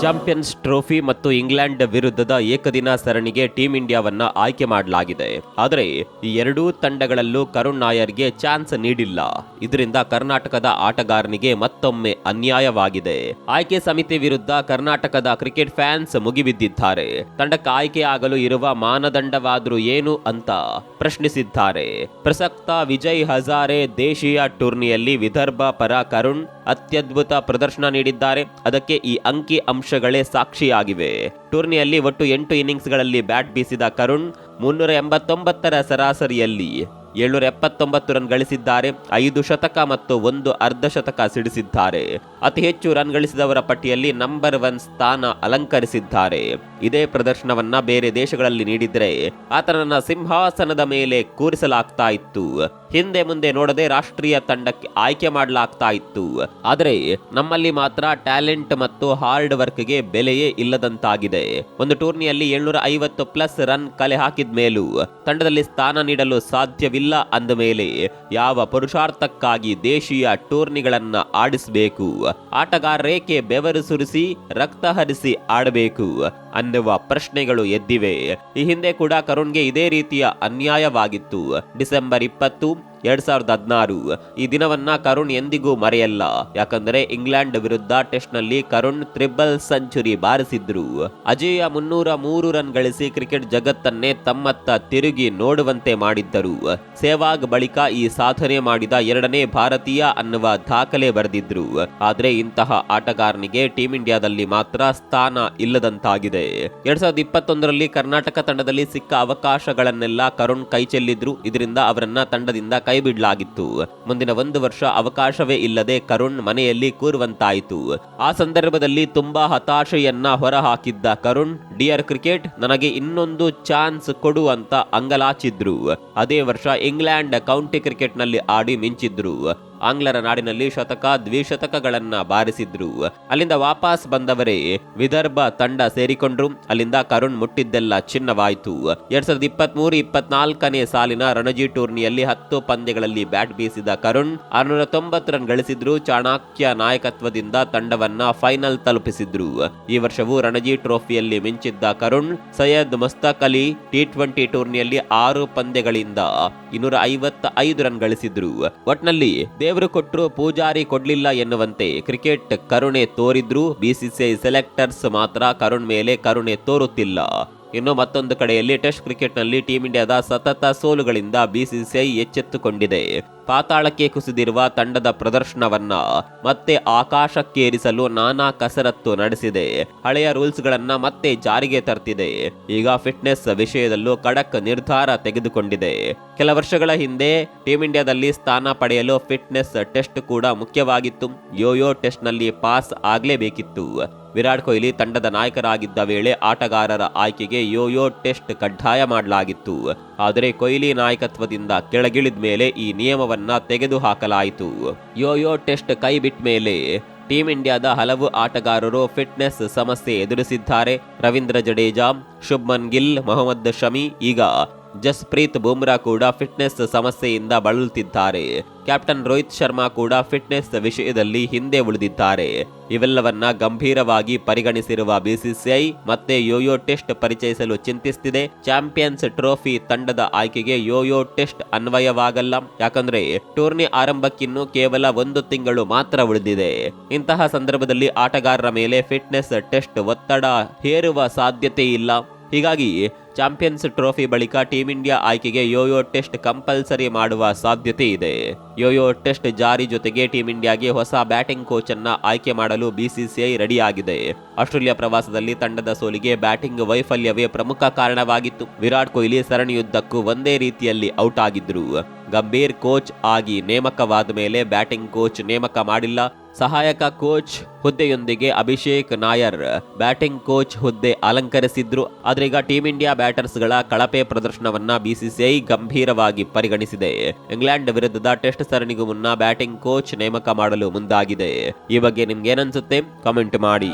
Champions trophy ಮತ್ತು England ವಿರುದ್ಧದ ಏಕದಿನ ಸರಣಿಗೆ ಟೀಂ ಇಂಡಿಯಾವನ್ನ ಆಯ್ಕೆ ಮಾಡಲಾಗಿದೆ. ಆದರೆ, ಈ ಎರಡೂ ತಂಡಗಳಲ್ಲೂ ಕರುಣ್ ನಾಯರ್ಗೆ ಚಾನ್ಸ್ ನೀಡಿಲ್ಲ. ಇದರಿಂದ ಕರ್ನಾಟಕದ ಆಟಗಾರನಿಗೆ ಮತ್ತೊಮ್ಮೆ ಅನ್ಯಾಯವಾಗಿದೆ. ಆಯ್ಕೆ ಸಮಿತಿ ವಿರುದ್ಧ ಕರ್ನಾಟಕದ ಕ್ರಿಕೆಟ್ ಫ್ಯಾನ್ಸ್ ಮುಗಿಬಿದ್ದಿದ್ದಾರೆ. ತಂಡಕ್ಕೆ ಆಯ್ಕೆ ಆಗಲು ಇರುವ ಮಾನದಂಡವಾದರೂ ಏನು ಅಂತ ಪ್ರಶ್ನಿಸಿದ್ದಾರೆ. ಪ್ರಸಕ್ತ ವಿಜಯ್ ಹಜಾರೆ ದೇಶೀಯ ಟೂರ್ನಿಯಲ್ಲಿ ವಿದರ್ಭ ಪರ ಕರುಣ್ ಅತ್ಯದ್ಭುತ ಪ್ರದರ್ಶನ ನೀಡಿದ್ದಾರೆ. ಅದಕ್ಕೆ ಈ ಅಂಕಿ ಅಂಶಗಳೇ ಸಾಕ್ಷಿಯಾಗಿವೆ. ಟೂರ್ನಿಯಲ್ಲಿ ಒಟ್ಟು ಎಂಟು ಇನ್ನಿಂಗ್ಸ್ಗಳಲ್ಲಿ ಬ್ಯಾಟ್ ಬೀಸಿದ ಕರುಣ್ ಮುನ್ನೂರ ಎಂಬತ್ತೊಂಬತ್ತರ ಸರಾಸರಿಯಲ್ಲಿ. ಏಳ್ನೂರ ಎಪ್ಪತ್ತೊಂಬತ್ತು ರನ್ ಗಳಿಸಿದ್ದಾರೆ, ಐದು ಶತಕ ಮತ್ತು ಒಂದು ಅರ್ಧ ಶತಕ ಸಿಡಿಸಿದ್ದಾರೆ. ಅತಿ ಹೆಚ್ಚು ರನ್ ಗಳಿಸಿದವರ ಪಟ್ಟಿಯಲ್ಲಿ ನಂಬರ್ ಒನ್ ಸ್ಥಾನ ಅಲಂಕರಿಸಿದ್ದಾರೆ. ಇದೇ ಪ್ರದರ್ಶನವನ್ನ ಬೇರೆ ದೇಶಗಳಲ್ಲಿ ನೀಡಿದ್ರೆ ಆತನನ್ನ ಸಿಂಹಾಸನದ ಮೇಲೆ ಕೂರಿಸಲಾಗ್ತಾ ಇತ್ತು. ಹಿಂದೆ ಮುಂದೆ ನೋಡದೆ ರಾಷ್ಟ್ರೀಯ ತಂಡಕ್ಕೆ ಆಯ್ಕೆ ಮಾಡಲಾಗ್ತಾ ಇತ್ತು. ಆದರೆ ನಮ್ಮಲ್ಲಿ ಮಾತ್ರ ಟ್ಯಾಲೆಂಟ್ ಮತ್ತು ಹಾರ್ಡ್ ವರ್ಕ್ಗೆ ಬೆಲೆಯೇ ಇಲ್ಲದಂತಾಗಿದೆ. ಒಂದು ಟೂರ್ನಿಯಲ್ಲಿ ಏಳ್ನೂರ ಐವತ್ತು ಪ್ಲಸ್ ರನ್ ಕಲೆ ಹಾಕಿದ ಮೇಲೂ ತಂಡದಲ್ಲಿ ಸ್ಥಾನ ನೀಡಲು ಸಾಧ್ಯವಿಲ್ಲ ಅಂದ ಮೇಲೆ ಯಾವ ಪುರುಷಾರ್ಥಕ್ಕಾಗಿ ದೇಶೀಯ ಟೂರ್ನಿಗಳನ್ನ ಆಡಿಸಬೇಕು? ಆಟಗಾರರೇಕೆ ಬೆವರು ಸುರಿಸಿ, ರಕ್ತ ಹರಿಸಿ ಆಡಬೇಕು ಅನ್ನುವ ಪ್ರಶ್ನೆಗಳು ಎದ್ದಿವೆ. ಈ ಹಿಂದೆ ಕೂಡ ಕರುಣ್ಗೆ ಇದೇ ರೀತಿಯ ಅನ್ಯಾಯವಾಗಿತ್ತು. ಡಿಸೆಂಬರ್ ಇಪ್ಪತ್ತು ಎರಡ್ ಸಾವಿರದ ಹದಿನಾರು. ಈ ದಿನವನ್ನ ಕರುಣ್ ಎಂದಿಗೂ ಮರೆಯಲ್ಲ. ಯಾಕಂದ್ರೆ ಇಂಗ್ಲೆಂಡ್ ವಿರುದ್ಧ ಟೆಸ್ಟ್ನಲ್ಲಿ ಕರುಣ್ ತ್ರಿಬಲ್ ಸೆಂಚುರಿ ಬಾರಿಸಿದ್ರು. ಅಜೇಯ ಮುನ್ನೂರ ಮೂರು ರನ್ ಗಳಿಸಿ ಕ್ರಿಕೆಟ್ ಜಗತ್ತನ್ನೇ ತಮ್ಮತ್ತ ತಿರುಗಿ ನೋಡುವಂತೆ ಮಾಡಿದ್ದರು. ಸೆಹ್ವಾಗ್ ಬಳಿಕ ಈ ಸಾಧನೆ ಮಾಡಿದ ಎರಡನೇ ಭಾರತೀಯ ಅನ್ನುವ ದಾಖಲೆ ಬರೆದಿದ್ರು. ಆದ್ರೆ ಇಂತಹ ಆಟಗಾರನಿಗೆ ಟೀಂ ಇಂಡಿಯಾದಲ್ಲಿ ಮಾತ್ರ ಸ್ಥಾನ ಇಲ್ಲದಂತಾಗಿದೆ. ಎರಡ್ ಸಾವಿರದ ಇಪ್ಪತ್ತೊಂದರಲ್ಲಿ ಕರ್ನಾಟಕ ತಂಡದಲ್ಲಿ ಸಿಕ್ಕ ಅವಕಾಶಗಳನ್ನೆಲ್ಲ ಕರುಣ್ ಕೈ ಚೆಲ್ಲಿದ್ರು ಇದರಿಂದ ಅವರನ್ನ ತಂಡದಿಂದ ಕೈ ಬಿಡಲಾಗಿತ್ತು ಮುಂದಿನ ಒಂದು ವರ್ಷ ಅವಕಾಶವೇ ಇಲ್ಲದೆ ಕರುಣ್ ಮನೆಯಲ್ಲಿ ಕೂರುವಂತಾಯಿತು. ಆ ಸಂದರ್ಭದಲ್ಲಿ ತುಂಬಾ ಹತಾಶೆಯನ್ನ ಹೊರಹಾಕಿದ್ದ ಕರುಣ್, ಡಿಯರ್ ಕ್ರಿಕೆಟ್, ನನಗೆ ಇನ್ನೊಂದು ಚಾನ್ಸ್ ಕೊಡು ಅಂತ ಅಂಗಲಾಚಿದ್ರು. ಅದೇ ವರ್ಷ ಇಂಗ್ಲೆಂಡ್ ಕೌಂಟಿ ಕ್ರಿಕೆಟ್ನಲ್ಲಿ ಆಡಿ ಮಿಂಚಿದ್ರು. ಆಂಗ್ಲರ ನಾಡಿನಲ್ಲಿ ಶತಕ ದ್ವಿಶತಕಗಳನ್ನ ಬಾರಿಸಿದ್ರು. ಅಲ್ಲಿಂದ ವಾಪಸ್ ಬಂದವರೇ ವಿದರ್ಭ ತಂಡ ಸೇರಿಕೊಂಡ್ರು. ಅಲ್ಲಿಂದ ಕರುಣ್ ಮುಟ್ಟಿದ್ದೆಲ್ಲ ಚಿನ್ನವಾಯಿತು. ಎರಡ್ ಸಾವಿರದ ಇಪ್ಪತ್ತ್ ಮೂರು ಇಪ್ಪತ್ನಾಲ್ಕನೇ ಸಾಲಿನ ರಣಜಿ ಟೂರ್ನಿಯಲ್ಲಿ ಹತ್ತು ಪಂದ್ಯಗಳಲ್ಲಿ ಬ್ಯಾಟ್ ಬೀಸಿದ ಕರುಣ್ ಆರ್ನೂರ ತೊಂಬತ್ತು ರನ್ ಗಳಿಸಿದ್ರು. ಚಾಣಾಕ್ಯ ನಾಯಕತ್ವದಿಂದ ತಂಡವನ್ನ ಫೈನಲ್ ತಲುಪಿಸಿದ್ರು. ಈ ವರ್ಷವೂ ರಣಜಿ ಟ್ರೋಫಿಯಲ್ಲಿ ಮಿಂಚಿದ್ದ ಕರುಣ್, ಸೈಯದ್ ಮುಸ್ತಕ್ ಅಲಿ ಟಿ ಟ್ವೆಂಟಿ ಟೂರ್ನಿಯಲ್ಲಿ ಆರು ಪಂದ್ಯಗಳಿಂದ ಇನ್ನೂರ ಐವತ್ತ ಐದು ರನ್ ಗಳಿಸಿದ್ರು. ಒಟ್ನಲ್ಲಿ ದೇವರು ಕೊಟ್ಟರು ಪೂಜಾರಿ ಕೊಡ್ಲಿಲ್ಲ ಎನ್ನುವಂತೆ ಕ್ರಿಕೆಟ್ ಕರುಣೆ ತೋರಿದ್ರು ಬಿಸಿಸಿಐ ಸೆಲೆಕ್ಟರ್ಸ್ ಮಾತ್ರ ಕರುಣ್ ಮೇಲೆ ಕರುಣೆ ತೋರುತ್ತಿಲ್ಲ. ಇನ್ನು ಮತ್ತೊಂದು ಕಡೆಯಲ್ಲಿ ಟೆಸ್ಟ್ ಕ್ರಿಕೆಟ್ನಲ್ಲಿ ಟೀಂ ಇಂಡಿಯಾದ ಸತತ ಸೋಲುಗಳಿಂದ ಬಿಸಿಸಿಐ ಎಚ್ಚೆತ್ತುಕೊಂಡಿದೆ. ಪಾತಾಳಕ್ಕೆ ಕುಸಿದಿರುವ ತಂಡದ ಪ್ರದರ್ಶನವನ್ನ ಮತ್ತೆ ಆಕಾಶಕ್ಕೇರಿಸಲು ನಾನಾ ಕಸರತ್ತು ನಡೆಸಿದೆ. ಹಳೆಯ ರೂಲ್ಸ್ಗಳನ್ನ ಮತ್ತೆ ಜಾರಿಗೆ ತರ್ತಿದೆ. ಈಗ ಫಿಟ್ನೆಸ್ ವಿಷಯದಲ್ಲೂ ಖಡಕ್ ನಿರ್ಧಾರ ತೆಗೆದುಕೊಂಡಿದೆ. ಕೆಲ ವರ್ಷಗಳ ಹಿಂದೆ ಟೀಂ ಇಂಡಿಯಾದಲ್ಲಿ ಸ್ಥಾನ ಪಡೆಯಲು ಫಿಟ್ನೆಸ್ ಟೆಸ್ಟ್ ಕೂಡ ಮುಖ್ಯವಾಗಿತ್ತು. ಯೋಯೋ ಟೆಸ್ಟ್ನಲ್ಲಿ ಪಾಸ್ ಆಗಲೇಬೇಕಿತ್ತು. ವಿರಾಟ್ ಕೊಹ್ಲಿ ತಂಡದ ನಾಯಕರಾಗಿದ್ದ ವೇಳೆ ಆಟಗಾರರ ಆಯ್ಕೆಗೆ ಯೋಯೋ ಟೆಸ್ಟ್ ಕಡ್ಡಾಯ ಮಾಡಲಾಗಿತ್ತು. ಆದರೆ ಕೊಹ್ಲಿ ನಾಯಕತ್ವದಿಂದ ಕೆಳಗಿಳಿದ ಮೇಲೆ ಈ ನಿಯಮವನ್ನ ತೆಗೆದುಹಾಕಲಾಯಿತು. ಯೋಯೋ ಟೆಸ್ಟ್ ಕೈ ಬಿಟ್ಟ ಮೇಲೆ ಟೀಂ ಇಂಡಿಯಾದ ಹಲವು ಆಟಗಾರರು ಫಿಟ್ನೆಸ್ ಸಮಸ್ಯೆ ಎದುರಿಸಿದ್ದಾರೆ. ರವೀಂದ್ರ ಜಡೇಜಾ, ಶುಭ್ಮನ್ ಗಿಲ್, ಮೊಹಮ್ಮದ್ ಶಮಿ, ಈಗ ಜಸ್ಪ್ರೀತ್ ಬುಮ್ರಾ ಕೂಡ ಫಿಟ್ನೆಸ್ ಸಮಸ್ಯೆಯಿಂದ ಬಳಲುತ್ತಿದ್ದಾರೆ. ಕ್ಯಾಪ್ಟನ್ ರೋಹಿತ್ ಶರ್ಮಾ ಕೂಡ ಫಿಟ್ನೆಸ್ ವಿಷಯದಲ್ಲಿ ಹಿಂದೆ ಉಳಿದಿದ್ದಾರೆ. ಇವೆಲ್ಲವನ್ನ ಗಂಭೀರವಾಗಿ ಪರಿಗಣಿಸಿರುವ ಬಿಸಿಸಿಐ ಮತ್ತೆ ಯೋಯೋ ಟೆಸ್ಟ್ ಪರಿಚಯಿಸಲು ಚಿಂತಿಸುತ್ತಿದೆ ಚಾಂಪಿಯನ್ಸ್ ಟ್ರೋಫಿ ತಂಡದ ಆಯ್ಕೆಗೆ ಯೋಯೋ ಟೆಸ್ಟ್ ಅನ್ವಯವಾಗಲ್ಲ. ಯಾಕಂದ್ರೆ ಟೂರ್ನಿ ಆರಂಭಕ್ಕಿನ್ನೂ ಕೇವಲ ಒಂದು ತಿಂಗಳು ಮಾತ್ರ ಉಳಿದಿದೆ. ಇಂತಹ ಸಂದರ್ಭದಲ್ಲಿ ಆಟಗಾರರ ಮೇಲೆ ಫಿಟ್ನೆಸ್ ಟೆಸ್ಟ್ ಒತ್ತಡ ಹೇರುವ ಸಾಧ್ಯತೆ ಇಲ್ಲ ಹೀಗಾಗಿ ಚಾಂಪಿಯನ್ಸ್ ಟ್ರೋಫಿ ಬಳಿಕ ಟೀಂ ಇಂಡಿಯಾ ಆಯ್ಕೆಗೆ ಯೋಯೋ ಟೆಸ್ಟ್ ಕಂಪಲ್ಸರಿ ಮಾಡುವ ಸಾಧ್ಯತೆ ಇದೆ. ಯೋಯೋ ಟೆಸ್ಟ್ ಜಾರಿ ಜೊತೆಗೆ ಟೀಂ ಇಂಡಿಯಾಗೆ ಹೊಸ ಬ್ಯಾಟಿಂಗ್ ಕೋಚ್ ಅನ್ನ ಆಯ್ಕೆ ಮಾಡಲು ಬಿಸಿಸಿಐ ರೆಡಿಯಾಗಿದೆ. ಆಸ್ಟ್ರೇಲಿಯಾ ಪ್ರವಾಸದಲ್ಲಿ ತಂಡದ ಸೋಲಿಗೆ ಬ್ಯಾಟಿಂಗ್ ವೈಫಲ್ಯವೇ ಪ್ರಮುಖ ಕಾರಣವಾಗಿತ್ತು. ವಿರಾಟ್ ಕೊಹ್ಲಿ ಸರಣಿಯುದ್ದಕ್ಕೂ ಒಂದೇ ರೀತಿಯಲ್ಲಿ ಔಟ್ ಆಗಿದ್ರು. ಗಂಭೀರ್ ಕೋಚ್ ಆಗಿ ನೇಮಕವಾದ ಮೇಲೆ ಬ್ಯಾಟಿಂಗ್ ಕೋಚ್ ನೇಮಕ ಮಾಡಿಲ್ಲ. ಸಹಾಯಕ ಕೋಚ್ ಹುದ್ದೆಯೊಂದಿಗೆ ಅಭಿಷೇಕ್ ನಾಯರ್ ಬ್ಯಾಟಿಂಗ್ ಕೋಚ್ ಹುದ್ದೆ ಅಲಂಕರಿಸಿದ್ರು. ಆದರೆ ಈಗ ಟೀಂ ಇಂಡಿಯಾ ಬ್ಯಾಟರ್ಸ್ಗಳ ಕಳಪೆ ಪ್ರದರ್ಶನವನ್ನ ಬಿಸಿಸಿಐ ಗಂಭೀರವಾಗಿ ಪರಿಗಣಿಸಿದೆ. ಇಂಗ್ಲೆಂಡ್ ವಿರುದ್ಧದ ಟೆಸ್ಟ್ ಸರಣಿಗೂ ಮುನ್ನ ಬ್ಯಾಟಿಂಗ್ ಕೋಚ್ ನೇಮಕ ಮಾಡಲು ಮುಂದಾಗಿದೆ. ಈ ಬಗ್ಗೆ ನಿಮ್ಗೆ ಏನನ್ಸುತ್ತೆ ಕಾಮೆಂಟ್ ಮಾಡಿ.